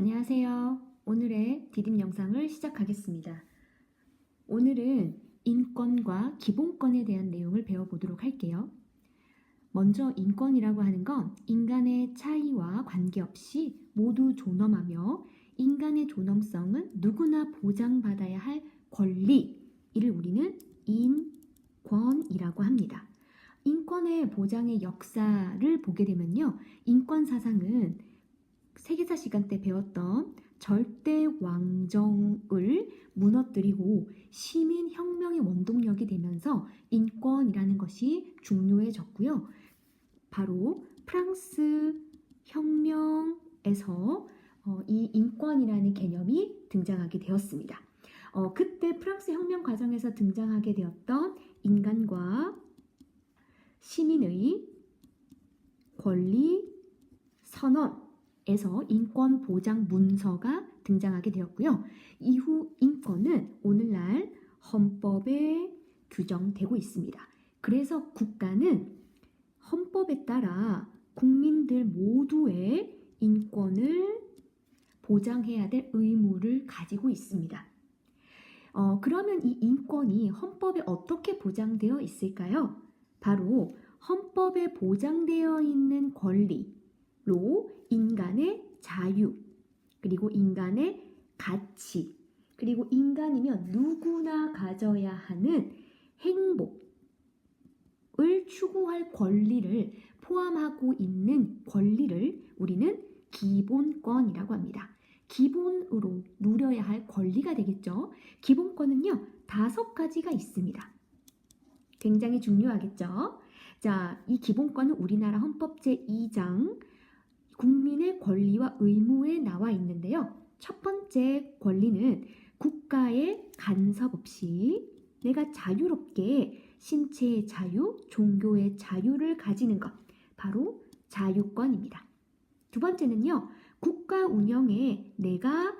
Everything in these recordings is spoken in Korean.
안녕하세요. 오늘의 디딤 영상을 시작하겠습니다. 오늘은 인권과 기본권에 대한 내용을 배워보도록 할게요. 먼저 인권이라고 하는 건 인간의 차이와 관계없이 모두 존엄하며 인간의 존엄성은 누구나 보장받아야 할 권리, 이를 우리는 인권이라고 합니다. 인권의 보장의 역사를 보게 되면요. 인권 사상은 세계사 시간 때 배웠던 절대 왕정을 무너뜨리고 시민 혁명의 원동력이 되면서 인권이라는 것이 중요해졌고요. 바로 프랑스 혁명에서 어, 이 인권이라는 개념이 등장하게 되었습니다. 어, 그때 프랑스 혁명 과정에서 등장하게 되었던 인간과 시민의 권리 선언 에서 인권 보장 문서가 등장하게 되었고요. 이후 인권은 오늘날 헌법에 규정되고 있습니다. 그래서 국가는 헌법에 따라 국민들 모두의 인권을 보장해야 될 의무를 가지고 있습니다. 어, 그러면 이 인권이 헌법에 어떻게 보장되어 있을까요? 바로 헌법에 보장되어 있는 권리로 인간의 자유, 그리고 인간의 가치, 그리고 인간이면 누구나 가져야 하는 행복을 추구할 권리를 포함하고 있는 권리를 우리는 기본권이라고 합니다. 기본으로 누려야 할 권리가 되겠죠. 기본권은요, 다섯 가지가 있습니다. 굉장히 중요하겠죠. 자, 이 기본권은 우리나라 헌법 제2장 국민의 권리와 의무에 나와 있는데요. 첫 번째 권리는 국가의 간섭 없이 내가 자유롭게 신체의 자유, 종교의 자유를 가지는 것. 바로 자유권입니다. 두 번째는요. 국가 운영에 내가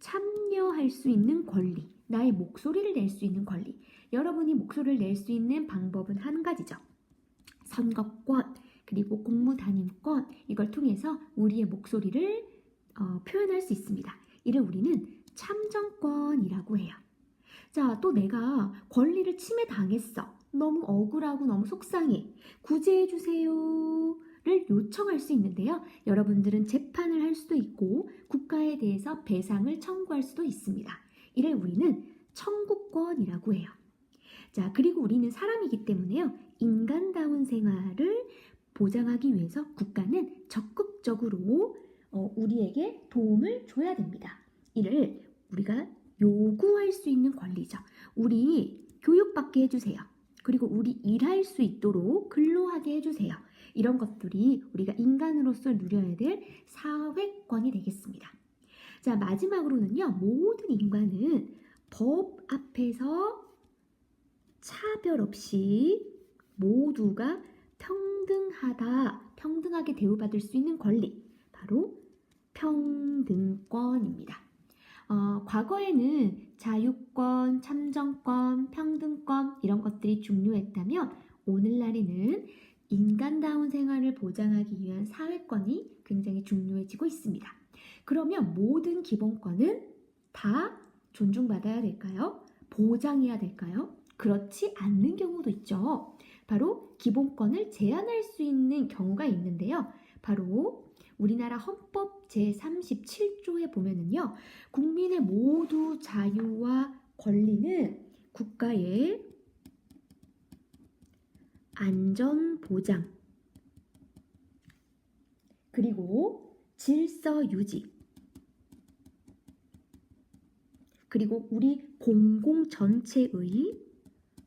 참여할 수 있는 권리, 나의 목소리를 낼 수 있는 권리. 여러분이 목소리를 낼 수 있는 방법은 한 가지죠. 선거권, 그리고 공무단임권, 이걸 통해서 우리의 목소리를 어, 표현할 수 있습니다. 이를 우리는 참정권이라고 해요. 자, 또 내가 권리를 침해당했어. 너무 억울하고 너무 속상해. 구제해주세요. 를 요청할 수 있는데요. 여러분들은 재판을 할 수도 있고 국가에 대해서 배상을 청구할 수도 있습니다. 이를 우리는 청구권이라고 해요. 자, 그리고 우리는 사람이기 때문에요. 인간다운 생활을 보장하기 위해서 국가는 적극적으로 어, 우리에게 도움을 줘야 됩니다. 이를 우리가 요구할 수 있는 권리죠. 우리 교육받게 해주세요. 그리고 우리 일할 수 있도록 근로하게 해주세요. 이런 것들이 우리가 인간으로서 누려야 될 사회권이 되겠습니다. 자, 마지막으로는요, 모든 인간은 법 앞에서 차별 없이 모두가 평등하다, 평등하게 대우받을 수 있는 권리, 바로 평등권입니다. 어, 과거에는 자유권, 참정권, 평등권 이런 것들이 중요했다면 오늘날에는 인간다운 생활을 보장하기 위한 사회권이 굉장히 중요해지고 있습니다. 그러면 모든 기본권은 다 존중받아야 될까요? 보장해야 될까요? 그렇지 않는 경우도 있죠. 바로 기본권을 제한할 수 있는 경우가 있는데요. 바로 우리나라 헌법 제37조에 보면은요, 국민의 모두 자유와 권리는 국가의 안전 보장, 그리고 질서 유지, 그리고 우리 공공 전체의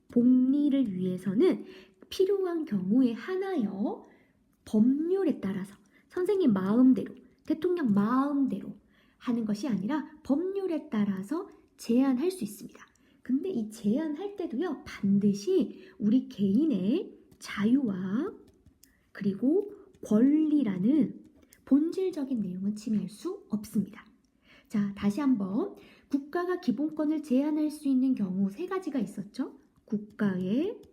복리를 위해서는 필요한 경우에 하나여 법률에 따라서 선생님 마음대로, 대통령 마음대로 하는 것이 아니라 법률에 따라서 제한할 수 있습니다. 근데 이 제한할 때도요, 반드시 우리 개인의 자유와 그리고 권리라는 본질적인 내용은 침해할 수 없습니다. 자, 다시 한번 국가가 기본권을 제한할 수 있는 경우 세 가지가 있었죠. 국가의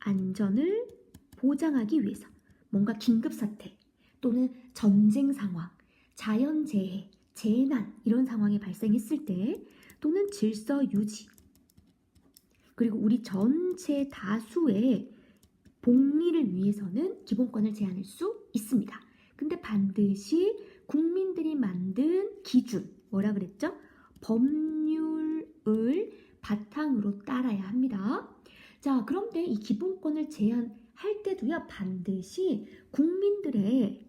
안전을 보장하기 위해서 뭔가 긴급 사태 또는 전쟁 상황. 자연재해, 재난 이런 상황이 발생했을 때 또는 질서 유지 그리고 우리 전체 다수의 복리를 위해서는 기본권을 제한할 수 있습니다. 근데 반드시 국민들이 만든 기준 뭐라 그랬죠? 법률을 바탕으로 따라야 합니다. 자, 그런데 이 기본권을 제한할 때도요, 반드시 국민들의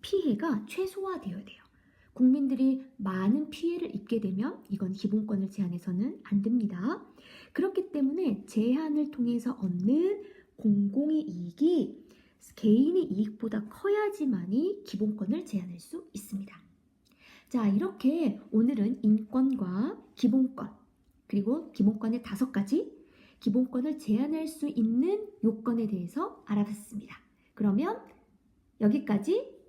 피해가 최소화되어야 돼요. 국민들이 많은 피해를 입게 되면 이건 기본권을 제한해서는 안 됩니다. 그렇기 때문에 제한을 통해서 얻는 공공의 이익이 개인의 이익보다 커야지만이 기본권을 제한할 수 있습니다. 자, 이렇게 오늘은 인권과 기본권, 그리고 기본권의 다섯 가지, 기본권을 제한할 수 있는 요건에 대해서 알아봤습니다. 그러면 여기까지